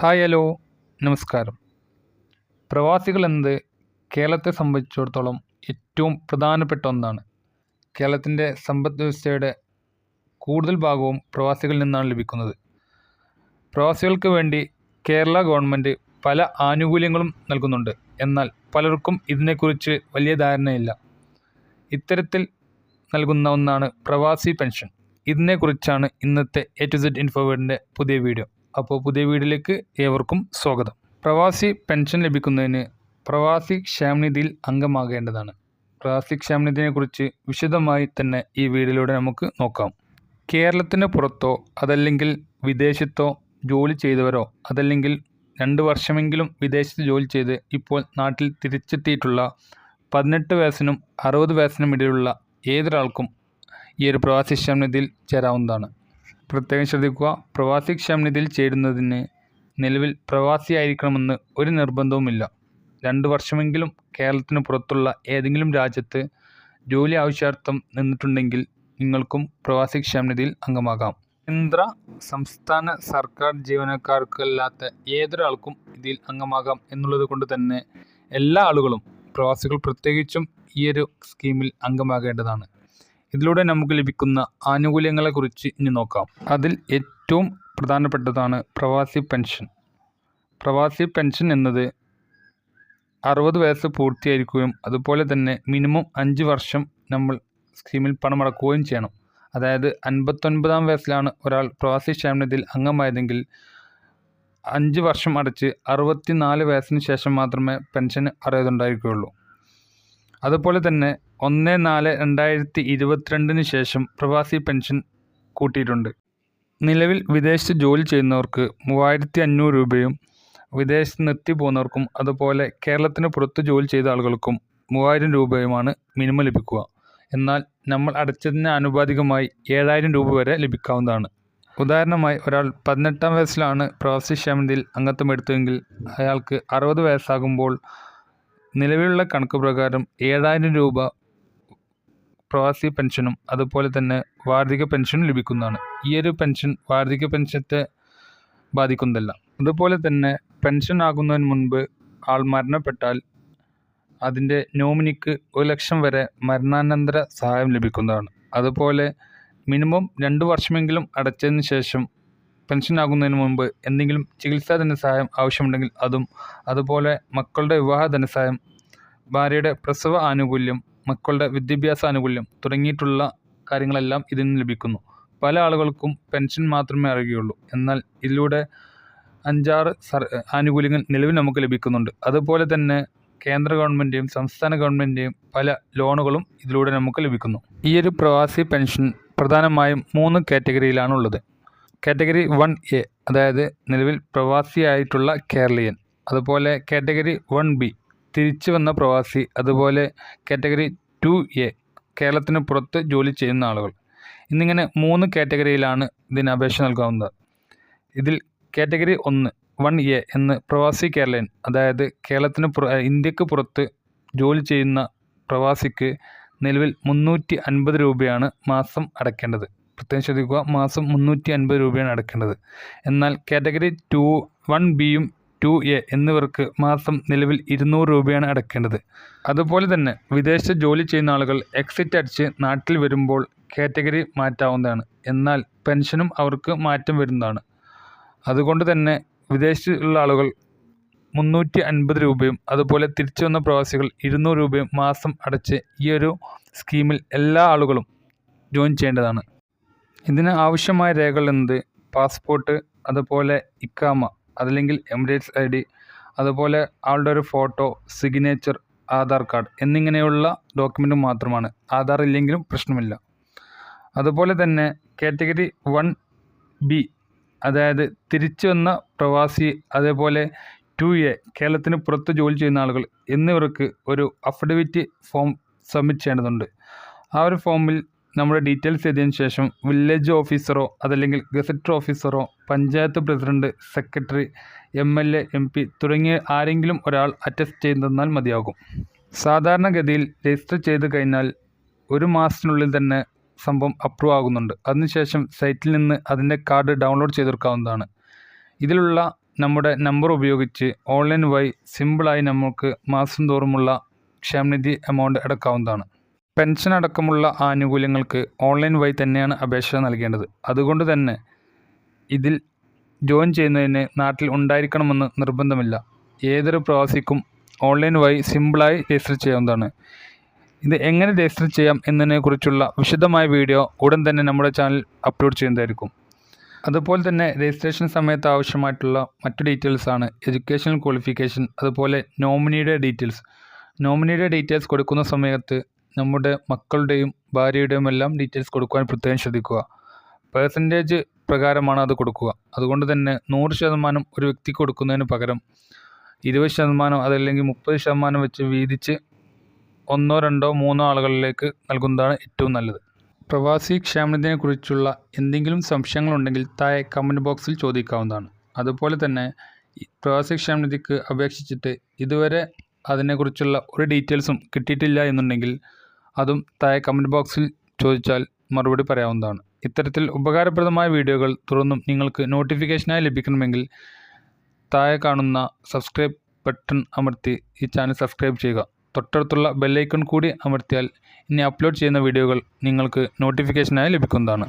Hi hello. നമസ്കാരം. പ്രവാസികൾ എന്നത് കേരളത്തെ സംബന്ധിച്ചിടത്തോളം ഏറ്റവും പ്രധാനപ്പെട്ട ഒന്നാണ്. കേരളത്തിന്റെ സമ്പദ് വ്യവസ്ഥയുടെ കൂടുതൽ ഭാഗവും പ്രവാസികളിൽ നിന്നാണ് ലഭിക്കുന്നത്. പ്രവാസികൾക്ക് വേണ്ടി കേരള ഗവൺമെന്റ് പല ആനുകൂല്യങ്ങളും നൽകുന്നുണ്ട്. എന്നാൽ പലർക്കും ഇതിനെക്കുറിച്ച് വലിയ ധാരണയില്ല. ഇത്തരത്തിൽ നൽകുന്ന ഒന്നാണ് പ്രവാസി പെൻഷൻ. ഇതിനെക്കുറിച്ചാണ് ഇന്നത്തെ എ ടു സെഡ് ഇൻഫോവേഡിന്റെ പുതിയ വീഡിയോ. അപ്പോൾ പുതിയ വീഡിയോയിലേക്ക് ഏവർക്കും സ്വാഗതം. പ്രവാസി പെൻഷൻ ലഭിക്കുന്നതിന് പ്രവാസി ക്ഷേമനിധിയിൽ അംഗമാകേണ്ടതാണ്. പ്രവാസി ക്ഷേമനിധിയെക്കുറിച്ച് വിശദമായി തന്നെ ഈ വീഡിയോയിലൂടെ നമുക്ക് നോക്കാം. കേരളത്തിന് പുറത്തോ അതല്ലെങ്കിൽ വിദേശത്തോ ജോലി ചെയ്തവരോ അതല്ലെങ്കിൽ രണ്ട് വർഷമെങ്കിലും വിദേശത്ത് ജോലി ചെയ്ത് ഇപ്പോൾ നാട്ടിൽ തിരിച്ചെത്തിയിട്ടുള്ള പതിനെട്ട് വയസ്സിനും അറുപത് വയസ്സിനും ഇടയിലുള്ള ഏതൊരാൾക്കും ഈ ഒരു പ്രവാസി ക്ഷേമനിധിയിൽ ചേരാവുന്നതാണ്. പ്രത്യേകം ശ്രദ്ധിക്കുക. പ്രവാസി ക്ഷേമനിധിയിൽ ചേരുന്നതിന് നിലവിൽ പ്രവാസിയായിരിക്കണമെന്ന് ഒരു നിർബന്ധവുമില്ല. രണ്ട് വർഷമെങ്കിലും കേരളത്തിന് പുറത്തുള്ള ഏതെങ്കിലും രാജ്യത്ത് ജോലി ആവശ്യാർത്ഥം നിന്നിട്ടുണ്ടെങ്കിൽ നിങ്ങൾക്കും പ്രവാസി ക്ഷേമനിധിയിൽ അംഗമാകാം. കേന്ദ്ര സംസ്ഥാന സർക്കാർ ജീവനക്കാർക്കല്ലാത്ത ഏതൊരാൾക്കും ഇതിൽ അംഗമാകാം എന്നുള്ളത് കൊണ്ട് തന്നെ എല്ലാ ആളുകളും പ്രവാസികൾ പ്രത്യേകിച്ചും ഈ ഒരു സ്കീമിൽ അംഗമാകേണ്ടതാണ്. ഇതിലൂടെ നമുക്ക് ലഭിക്കുന്ന ആനുകൂല്യങ്ങളെക്കുറിച്ച് ഇനി നോക്കാം. അതിൽ ഏറ്റവും പ്രധാനപ്പെട്ടതാണ് പ്രവാസി പെൻഷൻ. പ്രവാസി പെൻഷൻ എന്നത് അറുപത് വയസ്സ് പൂർത്തിയായിരിക്കുകയും അതുപോലെ തന്നെ മിനിമം അഞ്ച് വർഷം നമ്മൾ സ്കീമിൽ പണമടക്കുകയും ചെയ്യണം. അതായത് അൻപത്തൊൻപതാം വയസ്സിലാണ് ഒരാൾ പ്രവാസി ക്ഷേമനിധിയിൽ അംഗമായതെങ്കിൽ അഞ്ച് വർഷം അടച്ച് അറുപത്തി നാല് വയസ്സിന് ശേഷം മാത്രമേ പെൻഷന് അർഹതയുണ്ടായിരിക്കുകയുള്ളൂ. അതുപോലെ തന്നെ ഒന്ന് നാല് രണ്ടായിരത്തി ഇരുപത്തിരണ്ടിന് ശേഷം പ്രവാസി പെൻഷൻ കൂട്ടിയിട്ടുണ്ട്. നിലവിൽ വിദേശത്ത് ജോലി ചെയ്യുന്നവർക്ക് മൂവായിരത്തി അഞ്ഞൂറ് രൂപയും വിദേശത്ത് നിർത്തി പോകുന്നവർക്കും അതുപോലെ കേരളത്തിന് പുറത്ത് ജോലി ചെയ്ത ആളുകൾക്കും മൂവായിരം രൂപയുമാണ് മിനിമം ലഭിക്കുക. എന്നാൽ നമ്മൾ അടച്ചതിന് ആനുപാതികമായി ഏഴായിരം രൂപ വരെ ലഭിക്കാവുന്നതാണ്. ഉദാഹരണമായി ഒരാൾ പതിനെട്ടാം വയസ്സിലാണ് പ്രവാസി ക്ഷേമനിധിയിൽ അംഗത്വം എടുത്തതെങ്കിൽ അയാൾക്ക് അറുപത് വയസ്സാകുമ്പോൾ നിലവിലുള്ള കണക്ക് പ്രകാരം ഏഴായിരം രൂപ പ്രവാസി പെൻഷനും അതുപോലെ തന്നെ വാർദ്ധിക പെൻഷനും ലഭിക്കുന്നതാണ്. ഈ ഒരു പെൻഷൻ വാർദ്ധിക പെൻഷത്തെ ബാധിക്കുന്നതല്ല. അതുപോലെ തന്നെ പെൻഷൻ ആകുന്നതിന് മുൻപ് ആൾ മരണപ്പെട്ടാൽ അതിന്റെ നോമിനിക്ക് ഒരു ലക്ഷം വരെ മരണാനന്തര സഹായം ലഭിക്കുന്നതാണ്. അതുപോലെ മിനിമം രണ്ട് വർഷമെങ്കിലും അടച്ചതിന് ശേഷം പെൻഷൻ ആകുന്നതിന് മുൻപ് എന്തെങ്കിലും ചികിത്സാ ധനസഹായം ആവശ്യമുണ്ടെങ്കിൽ അതും അതുപോലെ മക്കളുടെ വിവാഹ ധനസഹായം ഭാര്യയുടെ പ്രസവ ആനുകൂല്യം മക്കളുടെ വിദ്യാഭ്യാസ ആനുകൂല്യം തുടങ്ങിയിട്ടുള്ള കാര്യങ്ങളെല്ലാം ഇതിൽ നിന്ന് ലഭിക്കുന്നു. പല ആളുകൾക്കും പെൻഷൻ മാത്രമേ അറിയുകയുള്ളൂ എന്നാൽ ഇതിലൂടെ അഞ്ചാറ് സർ ആനുകൂല്യങ്ങൾ നിലവിൽ നമുക്ക് ലഭിക്കുന്നുണ്ട്. അതുപോലെ തന്നെ കേന്ദ്ര ഗവൺമെന്റെയും സംസ്ഥാന ഗവൺമെന്റെയും പല ലോണുകളും ഇതിലൂടെ നമുക്ക് ലഭിക്കുന്നു. ഈയൊരു പ്രവാസി പെൻഷൻ പ്രധാനമായും മൂന്ന് കാറ്റഗറിയിലാണുള്ളത്. കാറ്റഗറി വൺ എ അതായത് നിലവിൽ പ്രവാസിയായിട്ടുള്ള കേരളീയൻ. അതുപോലെ കാറ്റഗറി വൺ ബി തിരിച്ചു വന്ന പ്രവാസി. അതുപോലെ കാറ്റഗറി ടു എ കേരളത്തിന് പുറത്ത് ജോലി ചെയ്യുന്ന ആളുകൾ. എന്നിങ്ങനെ മൂന്ന് കാറ്റഗറിയിലാണ് ഇതിന് അപേക്ഷ നൽകാവുന്നത്. ഇതിൽ കാറ്റഗറി ഒന്ന് വൺ എ എന്ന് പ്രവാസി കേരളീയൻ അതായത് കേരളത്തിന് പുറ ഇന്ത്യയ്ക്ക് പുറത്ത് ജോലി ചെയ്യുന്ന പ്രവാസിക്ക് നിലവിൽ മുന്നൂറ്റി അൻപത് രൂപയാണ് മാസം അടയ്ക്കേണ്ടത്. പ്രത്യേകം ശ്രദ്ധിക്കുക. മാസം മുന്നൂറ്റി അൻപത് രൂപയാണ് അടക്കേണ്ടത്. എന്നാൽ കാറ്റഗറി ടു വൺ ബിയും ടു എ എന്നിവർക്ക് മാസം നിലവിൽ ഇരുന്നൂറ് രൂപയാണ് അടക്കേണ്ടത്. അതുപോലെ തന്നെ വിദേശ ജോലി ചെയ്യുന്ന ആളുകൾ എക്സിറ്റ് അടിച്ച് നാട്ടിൽ വരുമ്പോൾ കാറ്റഗറി മാറ്റാവുന്നതാണ്. എന്നാൽ പെൻഷനും അവർക്ക് മാറ്റം വരുന്നതാണ്. അതുകൊണ്ട് തന്നെ വിദേശത്തുള്ള ആളുകൾ മുന്നൂറ്റി അൻപത് രൂപയും അതുപോലെ തിരിച്ചു വന്ന പ്രവാസികൾ ഇരുന്നൂറ് രൂപയും മാസം അടച്ച് ഈ ഒരു സ്കീമിൽ എല്ലാ ആളുകളും ജോയിൻ ചെയ്യേണ്ടതാണ്. ഇതിന് ആവശ്യമായ രേഖകൾ എന്നത് പാസ്പോർട്ട് അതുപോലെ ഇക്കാമ അതല്ലെങ്കിൽ എമിറേറ്റ്സ് ഐ ഡി അതുപോലെ ആളുടെ ഒരു ഫോട്ടോ സിഗ്നേച്ചർ ആധാർ കാർഡ് എന്നിങ്ങനെയുള്ള ഡോക്യുമെന്റ് മാത്രമാണ്. ആധാർ ഇല്ലെങ്കിലും പ്രശ്നമില്ല. അതുപോലെ തന്നെ കാറ്റഗറി വൺ ബി അതായത് തിരിച്ചു വന്ന പ്രവാസി അതേപോലെ ടു എ കേരളത്തിന് പുറത്ത് ജോലി ചെയ്യുന്ന ആളുകൾ എന്നിവർക്ക് ഒരു അഫിഡവിറ്റ് ഫോം സബ്മിറ്റ് ചെയ്യേണ്ടതുണ്ട്. ആ ഒരു ഫോമിൽ നമ്മുടെ ഡീറ്റെയിൽസ് എഴുതിയതിന് ശേഷം വില്ലേജ് ഓഫീസറോ അതല്ലെങ്കിൽ ഗസറ്റർ ഓഫീസറോ panchayat president secretary M L A M P തുടങ്ങിയ ആരെങ്കിലും ഒരാൾ അറ്റസ്റ്റ് ചെയ്ത് തന്നാൽ മതിയാകും. സാധാരണഗതിയിൽ രജിസ്റ്റർ ചെയ്ത് കഴിഞ്ഞാൽ ഒരു മാസത്തിനുള്ളിൽ തന്നെ സംഭവം അപ്രൂവ് ആകുന്നുണ്ട്. അതിനുശേഷം സൈറ്റിൽ നിന്ന് അതിന്റെ കാർഡ് ഡൗൺലോഡ് ചെയ്തെടുക്കാവുന്നതാണ്. ഇതിലുള്ള നമ്മുടെ നമ്പർ ഉപയോഗിച്ച് ഓൺലൈൻ വഴി സിമ്പിളായി നമുക്ക് മാസം തോറുമുള്ള ക്ഷേമനിധി എമൗണ്ട് അടക്കാവുന്നതാണ്. പെൻഷൻ അടക്കമുള്ള ആനുകൂല്യങ്ങൾക്ക് ഓൺലൈൻ വഴി തന്നെയാണ് അപേക്ഷ നൽകേണ്ടത്. അതുകൊണ്ട് തന്നെ ഇതിൽ ജോയിൻ ചെയ്യുന്നതിന് നാട്ടിൽ ഉണ്ടായിരിക്കണമെന്ന് നിർബന്ധമില്ല. ഏതൊരു പ്രവാസിക്കും ഓൺലൈൻ വഴി സിമ്പിളായി രജിസ്റ്റർ ചെയ്യാവുന്നതാണ്. ഇത് എങ്ങനെ രജിസ്റ്റർ ചെയ്യാം എന്നതിനെക്കുറിച്ചുള്ള വിശദമായ വീഡിയോ ഉടൻ തന്നെ നമ്മുടെ ചാനൽ അപ്ലോഡ് ചെയ്യുന്നതായിരിക്കും. അതുപോലെ തന്നെ രജിസ്ട്രേഷൻ സമയത്ത് ആവശ്യമായിട്ടുള്ള മറ്റു ഡീറ്റെയിൽസാണ് എഡ്യൂക്കേഷണൽ ക്വാളിഫിക്കേഷൻ അതുപോലെ നോമിനിയുടെ ഡീറ്റെയിൽസ്. നോമിനിയുടെ ഡീറ്റെയിൽസ് കൊടുക്കുന്ന സമയത്ത് നമ്മുടെ മക്കളുടെയും ഭാര്യയുടെയും എല്ലാം ഡീറ്റെയിൽസ് കൊടുക്കുവാൻ പ്രത്യേകം ശ്രദ്ധിക്കുക. പേഴ്സന്റേജ് പ്രകാരമാണ് അത് കൊടുക്കുക. അതുകൊണ്ട് തന്നെ നൂറ് ശതമാനം ഒരു വ്യക്തിക്ക് കൊടുക്കുന്നതിന് പകരം ഇരുപത് ശതമാനം അതല്ലെങ്കിൽ മുപ്പത് ശതമാനം വെച്ച് വീതിച്ച് ഒന്നോ രണ്ടോ മൂന്നോ ആളുകളിലേക്ക് നൽകുന്നതാണ് ഏറ്റവും നല്ലത്. പ്രവാസി ക്ഷേമനിധിയെക്കുറിച്ചുള്ള എന്തെങ്കിലും സംശയങ്ങളുണ്ടെങ്കിൽ താഴെ കമന്റ് ബോക്സിൽ ചോദിക്കാവുന്നതാണ്. അതുപോലെ തന്നെ പ്രവാസി ക്ഷേമനിധിക്ക് അപേക്ഷിച്ചിട്ട് ഇതുവരെ അതിനെക്കുറിച്ചുള്ള ഒരു ഡീറ്റെയിൽസും കിട്ടിയിട്ടില്ല എന്നുണ്ടെങ്കിൽ അതും താഴെ കമന്റ് ബോക്സിൽ ചോദിച്ചാൽ മറുപടി പറയാവുന്നതാണ്. ഇത്തരത്തിൽ ഉപകാരപ്രദമായ വീഡിയോകൾ തുടർന്നും നിങ്ങൾക്ക് നോട്ടിഫിക്കേഷനായി ലഭിക്കണമെങ്കിൽ താഴെ കാണുന്ന സബ്സ്ക്രൈബ് ബട്ടൺ അമർത്തി ഈ ചാനൽ സബ്സ്ക്രൈബ് ചെയ്യുക. തൊട്ടടുത്തുള്ള ബെല്ലൈക്കൺ കൂടി അമർത്തിയാൽ ഇനി അപ്ലോഡ് ചെയ്യുന്ന വീഡിയോകൾ നിങ്ങൾക്ക് നോട്ടിഫിക്കേഷനായി ലഭിക്കുന്നതാണ്.